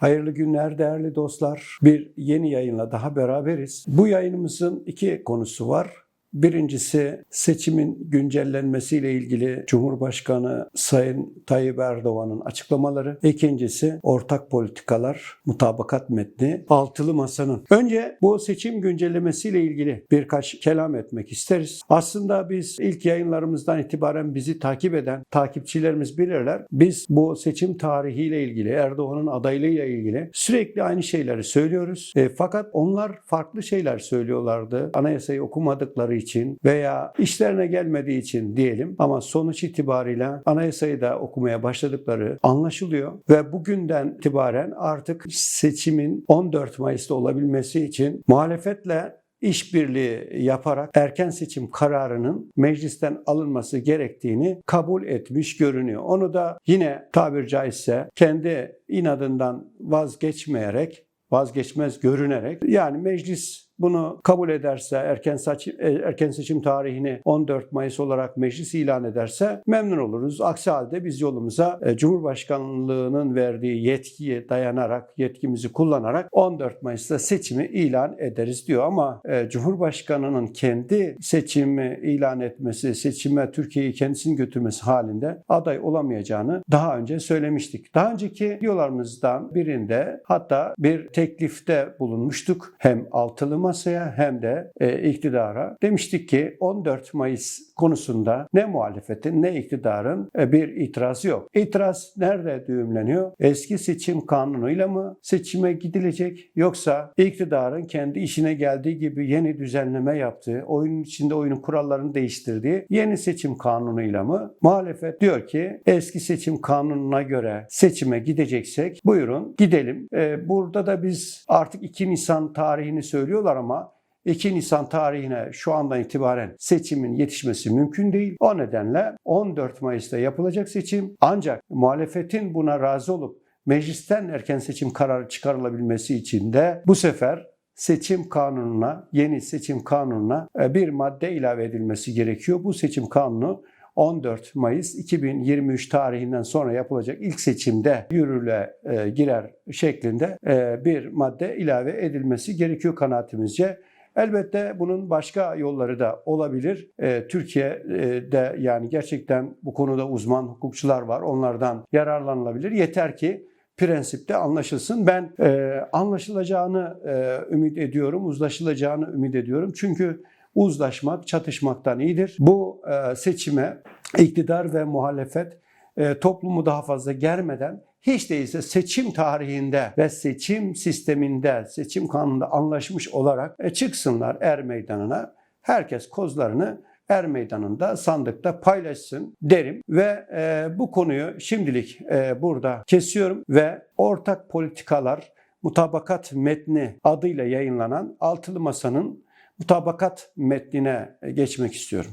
Hayırlı günler değerli dostlar. Bir yeni yayınla daha beraberiz. Bu yayınımızın iki konusu var. Birincisi seçimin güncellenmesiyle ilgili Cumhurbaşkanı Sayın Tayyip Erdoğan'ın açıklamaları. İkincisi ortak politikalar, mutabakat metni, altılı masanın. Önce bu seçim güncellemesiyle ilgili birkaç kelam etmek isteriz. Aslında biz ilk yayınlarımızdan itibaren bizi takip eden takipçilerimiz bilirler. Biz bu seçim tarihiyle ilgili, Erdoğan'ın adaylığıyla ilgili sürekli aynı şeyleri söylüyoruz. E, fakat onlar farklı şeyler söylüyorlardı. Anayasayı okumadıkları için veya işlerine gelmediği için diyelim ama sonuç itibariyle anayasayı da okumaya başladıkları anlaşılıyor ve bugünden itibaren artık seçimin 14 Mayıs'ta olabilmesi için muhalefetle işbirliği yaparak erken seçim kararının meclisten alınması gerektiğini kabul etmiş görünüyor. Onu da yine tabir caizse kendi inadından vazgeçmeyerek vazgeçmez görünerek yani meclis bunu kabul ederse erken seçim, erken seçim tarihini 14 Mayıs olarak meclis ilan ederse memnun oluruz. Aksi halde biz yolumuza e, Cumhurbaşkanlığının verdiği yetkiye dayanarak, yetkimizi kullanarak 14 Mayıs'ta seçimi ilan ederiz diyor. Ama e, Cumhurbaşkanının kendi seçimi ilan etmesi, seçime Türkiye'yi kendisini götürmesi halinde aday olamayacağını daha önce söylemiştik. Daha önceki videolarımızdan birinde hatta bir teklifte bulunmuştuk. Hem altılı masaya hem de e, iktidara. Demiştik ki 14 Mayıs konusunda ne muhalefetin ne iktidarın e, bir itirazı yok. İtiraz nerede düğümleniyor? Eski seçim kanunuyla mı seçime gidilecek yoksa iktidarın kendi işine geldiği gibi yeni düzenleme yaptığı, oyunun içinde oyunun kurallarını değiştirdiği yeni seçim kanunuyla mı? Muhalefet diyor ki eski seçim kanununa göre seçime gideceksek buyurun gidelim. E, burada da biz artık 2 Nisan tarihini söylüyorlar ama 2 Nisan tarihine şu andan itibaren seçimin yetişmesi mümkün değil. O nedenle 14 Mayıs'ta yapılacak seçim ancak muhalefetin buna razı olup meclisten erken seçim kararı çıkarılabilmesi için de bu sefer seçim kanununa, yeni seçim kanununa e, bir madde ilave edilmesi gerekiyor. Bu seçim kanunu 14 Mayıs 2023 tarihinden sonra yapılacak ilk seçimde yürürlüğe e, girer şeklinde e, bir madde ilave edilmesi gerekiyor kanaatimizce. Elbette bunun başka yolları da olabilir. E, Türkiye'de yani gerçekten bu konuda uzman hukukçular var. Onlardan yararlanılabilir. Yeter ki prensipte anlaşılsın. Ben e, anlaşılacağını e, ümit ediyorum, uzlaşılacağını ümit ediyorum. Çünkü uzlaşmak çatışmaktan iyidir. Bu e, seçime iktidar ve muhalefet e, toplumu daha fazla germeden hiç değilse seçim tarihinde ve seçim sisteminde, seçim kanununda anlaşmış olarak e, çıksınlar er meydanına. Herkes kozlarını er meydanında sandıkta paylaşsın derim ve e, bu konuyu şimdilik e, burada kesiyorum ve ortak politikalar mutabakat metni adıyla yayınlanan Altılı Masa'nın mutabakat metnine geçmek istiyorum.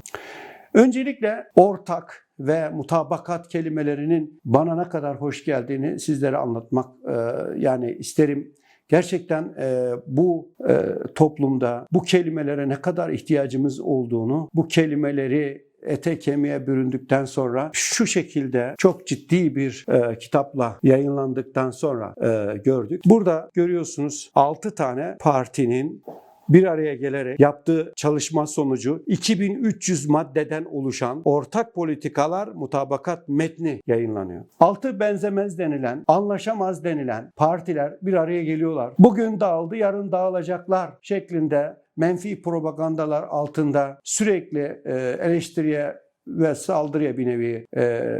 Öncelikle ortak ve mutabakat kelimelerinin bana ne kadar hoş geldiğini sizlere anlatmak e, yani isterim. Gerçekten e, bu e, toplumda bu kelimelere ne kadar ihtiyacımız olduğunu, bu kelimeleri ete kemiğe büründükten sonra şu şekilde çok ciddi bir e, kitapla yayınlandıktan sonra e, gördük. Burada görüyorsunuz 6 tane partinin bir araya gelerek yaptığı çalışma sonucu 2300 maddeden oluşan ortak politikalar mutabakat metni yayınlanıyor. Altı benzemez denilen, anlaşamaz denilen partiler bir araya geliyorlar. Bugün dağıldı, yarın dağılacaklar şeklinde menfi propagandalar altında sürekli e, eleştiriye ve saldırıya bir nevi e,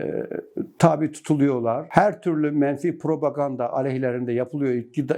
tabi tutuluyorlar. Her türlü menfi propaganda aleyhlerinde yapılıyor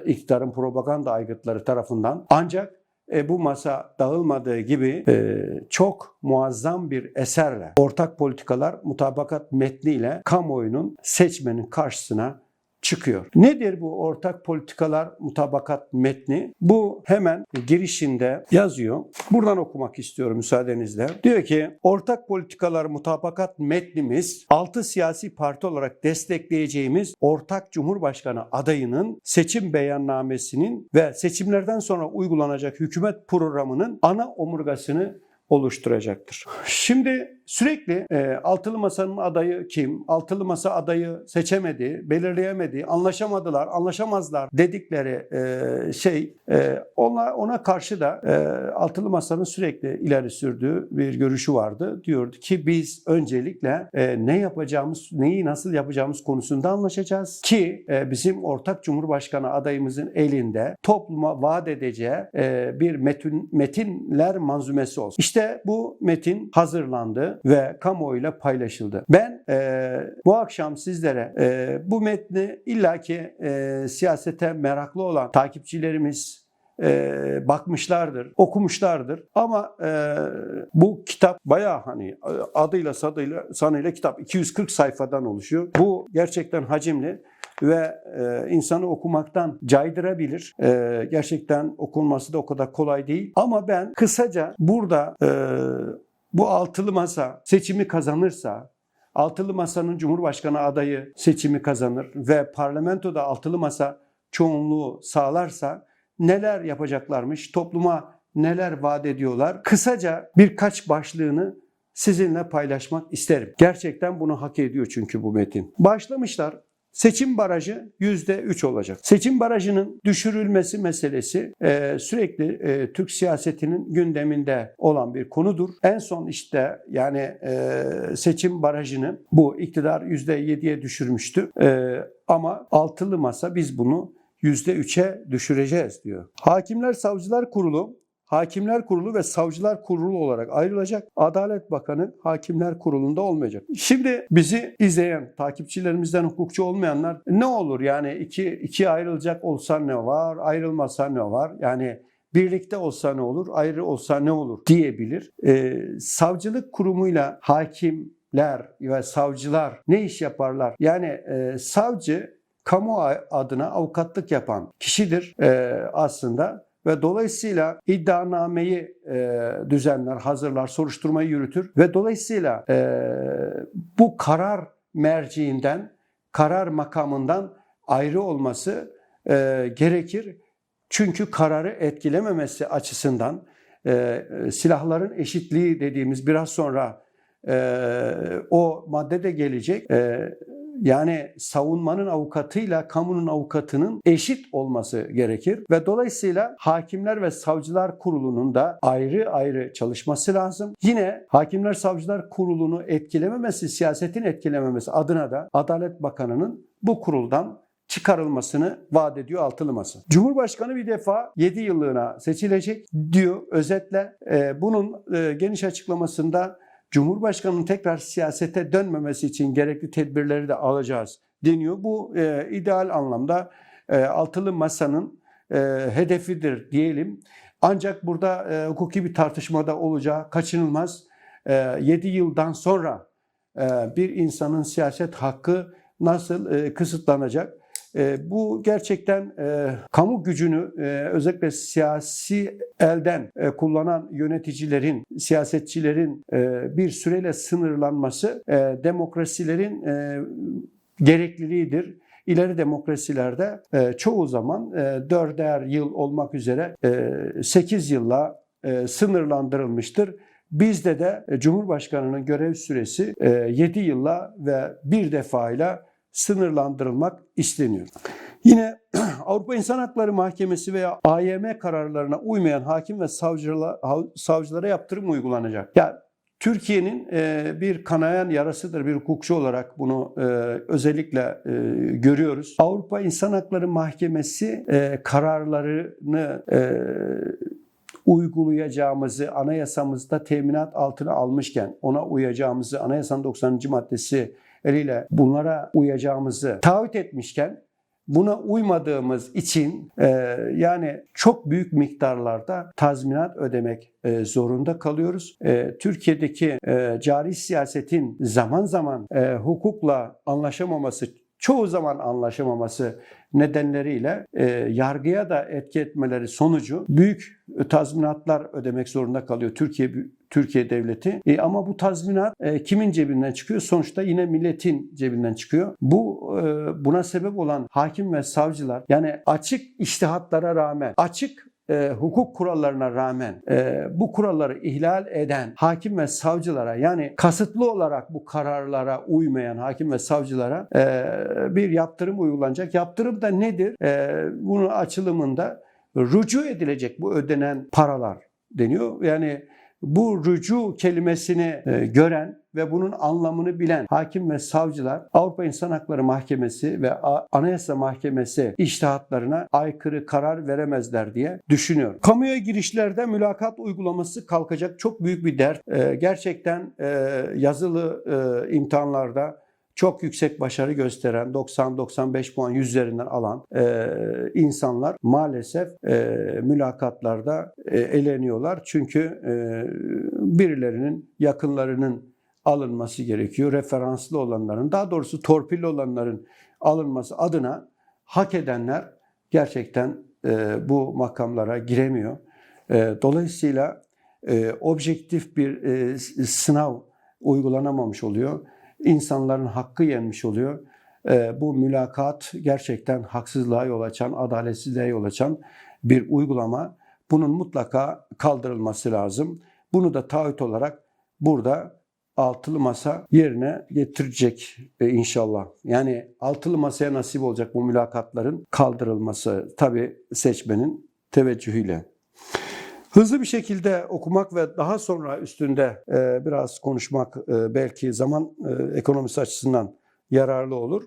iktidarın propaganda aygıtları tarafından. Ancak e, bu masa dağılmadığı gibi e, çok muazzam bir eserle ortak politikalar mutabakat metniyle kamuoyunun seçmenin karşısına çıkıyor. Nedir bu ortak politikalar mutabakat metni? Bu hemen girişinde yazıyor. Buradan okumak istiyorum müsaadenizle. Diyor ki ortak politikalar mutabakat metnimiz 6 siyasi parti olarak destekleyeceğimiz ortak cumhurbaşkanı adayının seçim beyannamesinin ve seçimlerden sonra uygulanacak hükümet programının ana omurgasını oluşturacaktır. Şimdi sürekli e, altılı masanın adayı kim? Altılı masa adayı seçemedi, belirleyemedi, anlaşamadılar, anlaşamazlar dedikleri e, şey e, ona ona karşı da e, altılı masanın sürekli ileri sürdüğü bir görüşü vardı. Diyordu ki biz öncelikle e, ne yapacağımız, neyi nasıl yapacağımız konusunda anlaşacağız ki e, bizim ortak Cumhurbaşkanı adayımızın elinde topluma vaat edeceği e, bir metin, metinler manzumesi olsun. İşte bu metin hazırlandı ve kamuoyuyla paylaşıldı. Ben e, bu akşam sizlere e, bu metni illaki e, siyasete meraklı olan takipçilerimiz e, bakmışlardır, okumuşlardır. Ama e, bu kitap bayağı hani e, adıyla sadıyla sanıyla kitap 240 sayfadan oluşuyor. Bu gerçekten hacimli ve e, insanı okumaktan caydırabilir. E, gerçekten okunması da o kadar kolay değil. Ama ben kısaca burada e, bu altılı masa seçimi kazanırsa Altılı Masa'nın Cumhurbaşkanı adayı seçimi kazanır ve parlamentoda altılı masa çoğunluğu sağlarsa neler yapacaklarmış, topluma neler vaat ediyorlar. Kısaca birkaç başlığını sizinle paylaşmak isterim. Gerçekten bunu hak ediyor çünkü bu metin. Başlamışlar. Seçim barajı %3 olacak. Seçim barajının düşürülmesi meselesi e, sürekli e, Türk siyasetinin gündeminde olan bir konudur. En son işte yani e, seçim barajını bu iktidar %7'ye düşürmüştü. E, ama altılı masa biz bunu %3'e düşüreceğiz diyor. Hakimler Savcılar Kurulu Hakimler Kurulu ve Savcılar Kurulu olarak ayrılacak. Adalet Bakanı Hakimler Kurulu'nda olmayacak. Şimdi bizi izleyen takipçilerimizden hukukçu olmayanlar ne olur yani iki, ikiye ayrılacak olsa ne var, ayrılmasa ne var? Yani birlikte olsa ne olur, ayrı olsa ne olur diyebilir. Ee, savcılık kurumuyla hakimler ve savcılar ne iş yaparlar? Yani e, savcı kamu adına avukatlık yapan kişidir e, aslında ve dolayısıyla iddianameyi e, düzenler, hazırlar, soruşturmayı yürütür ve dolayısıyla e, bu karar merciinden, karar makamından ayrı olması e, gerekir. Çünkü kararı etkilememesi açısından e, silahların eşitliği dediğimiz biraz sonra e, o madde de gelecek. E, yani savunmanın avukatıyla kamunun avukatının eşit olması gerekir ve dolayısıyla Hakimler ve Savcılar Kurulu'nun da ayrı ayrı çalışması lazım. Yine Hakimler Savcılar Kurulu'nu etkilememesi, siyasetin etkilememesi adına da Adalet Bakanı'nın bu kuruldan çıkarılmasını vaat ediyor altılı masa. Cumhurbaşkanı bir defa 7 yıllığına seçilecek diyor özetle. Bunun geniş açıklamasında Cumhurbaşkanının tekrar siyasete dönmemesi için gerekli tedbirleri de alacağız deniyor. Bu e, ideal anlamda e, altılı masanın e, hedefidir diyelim. Ancak burada e, hukuki bir tartışmada olacağı kaçınılmaz. E, 7 yıldan sonra e, bir insanın siyaset hakkı nasıl e, kısıtlanacak? E, bu gerçekten e, kamu gücünü e, özellikle siyasi elden e, kullanan yöneticilerin, siyasetçilerin bir süreyle sınırlanması demokrasilerin gerekliliğidir. İleri demokrasilerde çoğu zaman dörder yıl olmak üzere e, 8 yılla sınırlandırılmıştır. Bizde de Cumhurbaşkanı'nın görev süresi e, 7 yılla ve bir defayla sınırlandırılmak isteniyor. Yine Avrupa İnsan Hakları Mahkemesi veya AYM kararlarına uymayan hakim ve savcılara, savcılara yaptırım uygulanacak. Ya Türkiye'nin e, bir kanayan yarasıdır bir hukukçu olarak bunu e, özellikle e, görüyoruz. Avrupa İnsan Hakları Mahkemesi kararlarını uygulayacağımızı anayasamızda teminat altına almışken ona uyacağımızı anayasanın 90. maddesi eliyle bunlara uyacağımızı taahhüt etmişken buna uymadığımız için e, yani çok büyük miktarlarda tazminat ödemek e, zorunda kalıyoruz. E, Türkiye'deki e, cari siyasetin zaman zaman e, hukukla anlaşamaması çoğu zaman anlaşamaması nedenleriyle e, yargıya da etki etmeleri sonucu büyük tazminatlar ödemek zorunda kalıyor Türkiye Türkiye devleti. E, ama bu tazminat e, kimin cebinden çıkıyor? Sonuçta yine milletin cebinden çıkıyor. Bu e, buna sebep olan hakim ve savcılar yani açık iştihatlara rağmen, açık e, hukuk kurallarına rağmen e, bu kuralları ihlal eden hakim ve savcılara yani kasıtlı olarak bu kararlara uymayan hakim ve savcılara e, bir yaptırım uygulanacak. Yaptırım da nedir? E, bunun açılımında rücu edilecek bu ödenen paralar deniyor. Yani bu rücu kelimesini e, gören ve bunun anlamını bilen hakim ve savcılar Avrupa İnsan Hakları Mahkemesi ve Anayasa Mahkemesi iştahatlarına aykırı karar veremezler diye düşünüyor. Kamuya girişlerde mülakat uygulaması kalkacak çok büyük bir dert. E, gerçekten e, yazılı e, imtihanlarda çok yüksek başarı gösteren 90-95 puan yüzlerinden alan e, insanlar maalesef e, mülakatlarda e, eleniyorlar. Çünkü e, birilerinin yakınlarının alınması gerekiyor. Referanslı olanların daha doğrusu torpilli olanların alınması adına hak edenler gerçekten e, bu makamlara giremiyor. E, dolayısıyla e, objektif bir e, sınav uygulanamamış oluyor insanların hakkı yenmiş oluyor. E, bu mülakat gerçekten haksızlığa yol açan, adaletsizliğe yol açan bir uygulama. Bunun mutlaka kaldırılması lazım. Bunu da taahhüt olarak burada altılı masa yerine getirecek e, inşallah. Yani altılı masaya nasip olacak bu mülakatların kaldırılması tabii seçmenin teveccühüyle. Hızlı bir şekilde okumak ve daha sonra üstünde e, biraz konuşmak e, belki zaman e, ekonomisi açısından yararlı olur.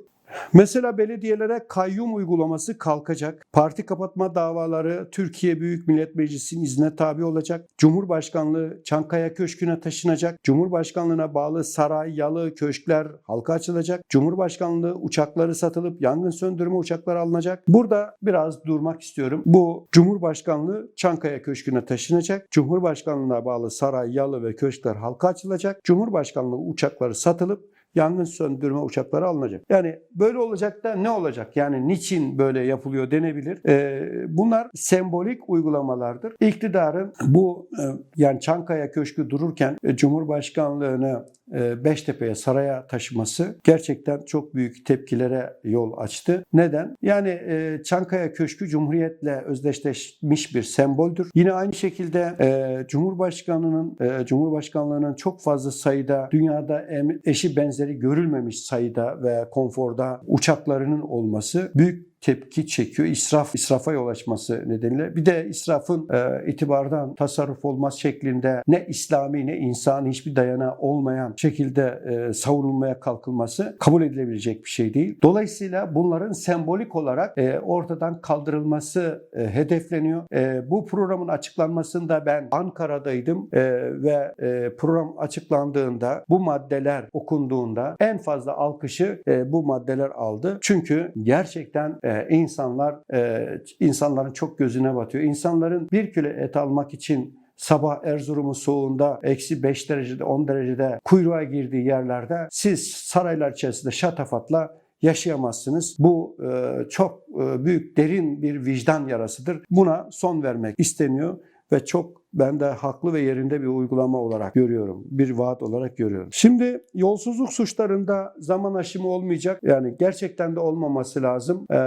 Mesela belediyelere kayyum uygulaması kalkacak. Parti kapatma davaları Türkiye Büyük Millet Meclisi'nin izne tabi olacak. Cumhurbaşkanlığı Çankaya Köşkü'ne taşınacak. Cumhurbaşkanlığına bağlı saray, yalı, köşkler halka açılacak. Cumhurbaşkanlığı uçakları satılıp yangın söndürme uçakları alınacak. Burada biraz durmak istiyorum. Bu Cumhurbaşkanlığı Çankaya Köşkü'ne taşınacak. Cumhurbaşkanlığına bağlı saray, yalı ve köşkler halka açılacak. Cumhurbaşkanlığı uçakları satılıp yangın söndürme uçakları alınacak. Yani böyle olacak da ne olacak? Yani niçin böyle yapılıyor denebilir. Ee, bunlar sembolik uygulamalardır. İktidarın bu e, yani Çankaya Köşkü dururken e, Cumhurbaşkanlığını e, Beştepe'ye, saraya taşıması gerçekten çok büyük tepkilere yol açtı. Neden? Yani e, Çankaya Köşkü Cumhuriyet'le özdeşleşmiş bir semboldür. Yine aynı şekilde e, Cumhurbaşkanının e, Cumhurbaşkanlığının çok fazla sayıda dünyada eşi benzeri görülmemiş sayıda ve konforda uçaklarının olması büyük tepki çekiyor. İsraf, israfa yol açması nedeniyle. Bir de israfın e, itibardan tasarruf olmaz şeklinde ne İslami ne insani hiçbir dayanağı olmayan şekilde e, savunulmaya kalkılması kabul edilebilecek bir şey değil. Dolayısıyla bunların sembolik olarak e, ortadan kaldırılması e, hedefleniyor. E, bu programın açıklanmasında ben Ankara'daydım e, ve e, program açıklandığında bu maddeler okunduğunda en fazla alkışı e, bu maddeler aldı. Çünkü gerçekten e, insanlar e, insanların çok gözüne batıyor. İnsanların bir kilo et almak için sabah Erzurum'un soğuğunda eksi 5 derecede 10 derecede kuyruğa girdiği yerlerde siz saraylar içerisinde şatafatla yaşayamazsınız. Bu e, çok e, büyük derin bir vicdan yarasıdır. Buna son vermek isteniyor ve çok ben de haklı ve yerinde bir uygulama olarak görüyorum. Bir vaat olarak görüyorum. Şimdi yolsuzluk suçlarında zaman aşımı olmayacak. Yani gerçekten de olmaması lazım. Ee,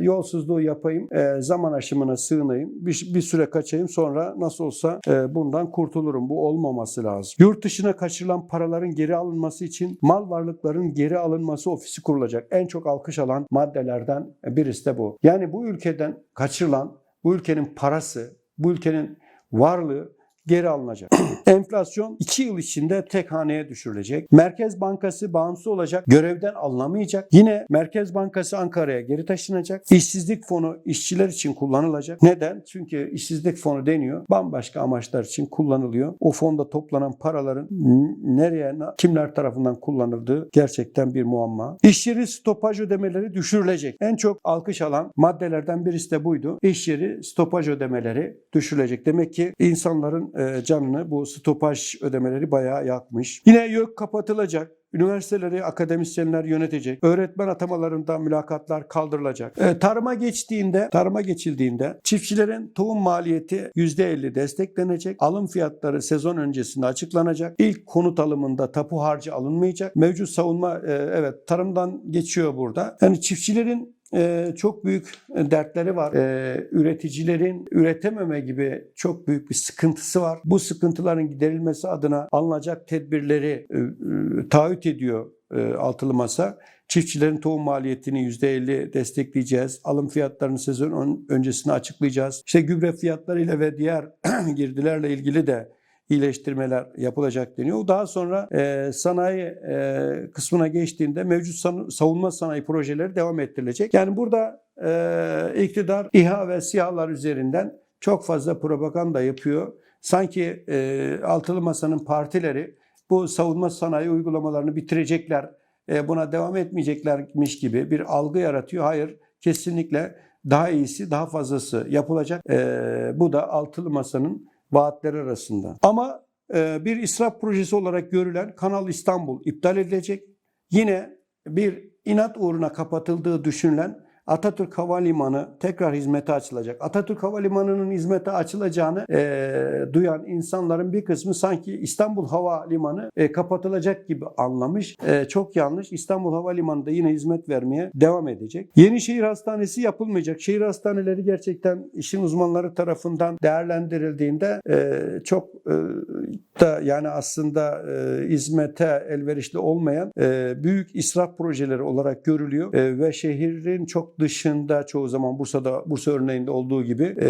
yolsuzluğu yapayım, e, zaman aşımına sığınayım, bir, bir süre kaçayım sonra nasıl olsa e, bundan kurtulurum. Bu olmaması lazım. Yurt dışına kaçırılan paraların geri alınması için mal varlıkların geri alınması ofisi kurulacak. En çok alkış alan maddelerden birisi de bu. Yani bu ülkeden kaçırılan, bu ülkenin parası, bu ülkenin varlığı geri alınacak. Enflasyon 2 yıl içinde tek haneye düşürülecek. Merkez Bankası bağımsız olacak, görevden alınamayacak. Yine Merkez Bankası Ankara'ya geri taşınacak. İşsizlik fonu işçiler için kullanılacak. Neden? Çünkü işsizlik fonu deniyor. Bambaşka amaçlar için kullanılıyor. O fonda toplanan paraların nereye, kimler tarafından kullanıldığı gerçekten bir muamma. İş yeri stopaj ödemeleri düşürülecek. En çok alkış alan maddelerden birisi de buydu. İş yeri stopaj ödemeleri düşürülecek. Demek ki insanların canını bu stopaj ödemeleri bayağı yakmış. Yine YÖK kapatılacak. Üniversiteleri akademisyenler yönetecek. Öğretmen atamalarında mülakatlar kaldırılacak. E, tarıma geçtiğinde, tarıma geçildiğinde çiftçilerin tohum maliyeti %50 desteklenecek. Alım fiyatları sezon öncesinde açıklanacak. İlk konut alımında tapu harcı alınmayacak. Mevcut savunma e, evet tarımdan geçiyor burada. Yani çiftçilerin e, çok büyük dertleri var. E, üreticilerin üretememe gibi çok büyük bir sıkıntısı var. Bu sıkıntıların giderilmesi adına alınacak tedbirleri e, e, taahhüt ediyor e, altılı masa. Çiftçilerin tohum maliyetini %50 destekleyeceğiz. Alım fiyatlarını sezon ön- öncesinde açıklayacağız. İşte gübre fiyatlarıyla ve diğer girdilerle ilgili de iyileştirmeler yapılacak deniyor. Daha sonra e, sanayi e, kısmına geçtiğinde mevcut savunma sanayi projeleri devam ettirilecek. Yani burada e, iktidar İHA ve SİHA'lar üzerinden çok fazla propaganda yapıyor. Sanki altılı masanın partileri bu savunma sanayi uygulamalarını bitirecekler, buna devam etmeyeceklermiş gibi bir algı yaratıyor. Hayır, kesinlikle daha iyisi, daha fazlası yapılacak. Bu da altılı masanın vaatleri arasında. Ama e, bir israf projesi olarak görülen Kanal İstanbul iptal edilecek. Yine bir inat uğruna kapatıldığı düşünülen Atatürk Havalimanı tekrar hizmete açılacak. Atatürk Havalimanı'nın hizmete açılacağını e, duyan insanların bir kısmı sanki İstanbul Havalimanı e, kapatılacak gibi anlamış. E, çok yanlış. İstanbul Havalimanı da yine hizmet vermeye devam edecek. Yenişehir Hastanesi yapılmayacak. Şehir hastaneleri gerçekten işin uzmanları tarafından değerlendirildiğinde e, çok e, da yani aslında e, hizmete elverişli olmayan e, büyük israf projeleri olarak görülüyor E, ve şehrin çok dışında çoğu zaman Bursa'da Bursa örneğinde olduğu gibi e,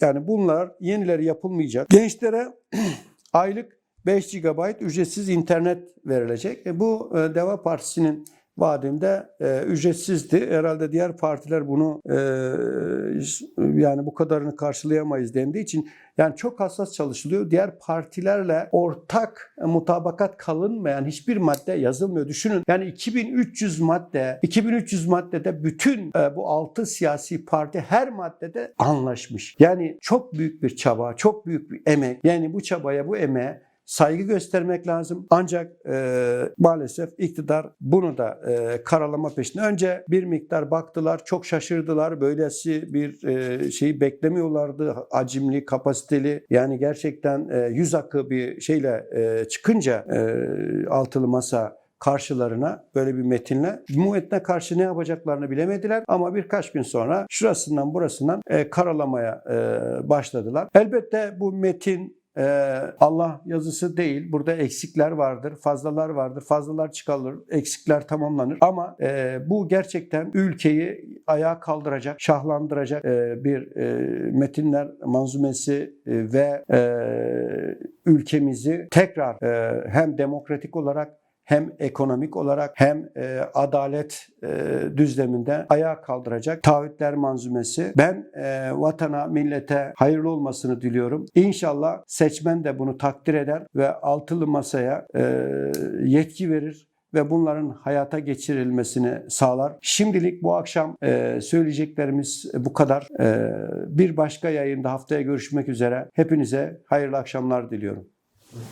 yani bunlar yenileri yapılmayacak. Gençlere aylık 5 GB ücretsiz internet verilecek. E, bu e, Deva Partisi'nin vaadinde e, ücretsizdi. Herhalde diğer partiler bunu e, yani bu kadarını karşılayamayız dendiği için yani çok hassas çalışılıyor. Diğer partilerle ortak mutabakat kalınmayan hiçbir madde yazılmıyor. Düşünün yani 2300 madde, 2300 maddede bütün e, bu altı siyasi parti her maddede anlaşmış. Yani çok büyük bir çaba, çok büyük bir emek. Yani bu çabaya, bu emeğe saygı göstermek lazım. Ancak e, maalesef iktidar bunu da e, karalama peşinde. Önce bir miktar baktılar, çok şaşırdılar. Böylesi bir e, şeyi beklemiyorlardı. Acimli, kapasiteli yani gerçekten e, yüz akı bir şeyle e, çıkınca e, altılı masa karşılarına böyle bir metinle metne karşı ne yapacaklarını bilemediler ama birkaç gün sonra şurasından burasından e, karalamaya e, başladılar. Elbette bu metin Allah yazısı değil. Burada eksikler vardır, fazlalar vardır. Fazlalar çıkarılır, eksikler tamamlanır. Ama e, bu gerçekten ülkeyi ayağa kaldıracak, şahlandıracak e, bir e, metinler manzumesi ve ülkemizi tekrar hem demokratik olarak hem ekonomik olarak hem e, adalet e, düzleminde ayağa kaldıracak taahhütler manzumesi. Ben e, vatana, millete hayırlı olmasını diliyorum. İnşallah seçmen de bunu takdir eder ve altılı masaya e, yetki verir ve bunların hayata geçirilmesini sağlar. Şimdilik bu akşam e, söyleyeceklerimiz bu kadar. E, bir başka yayında haftaya görüşmek üzere. Hepinize hayırlı akşamlar diliyorum.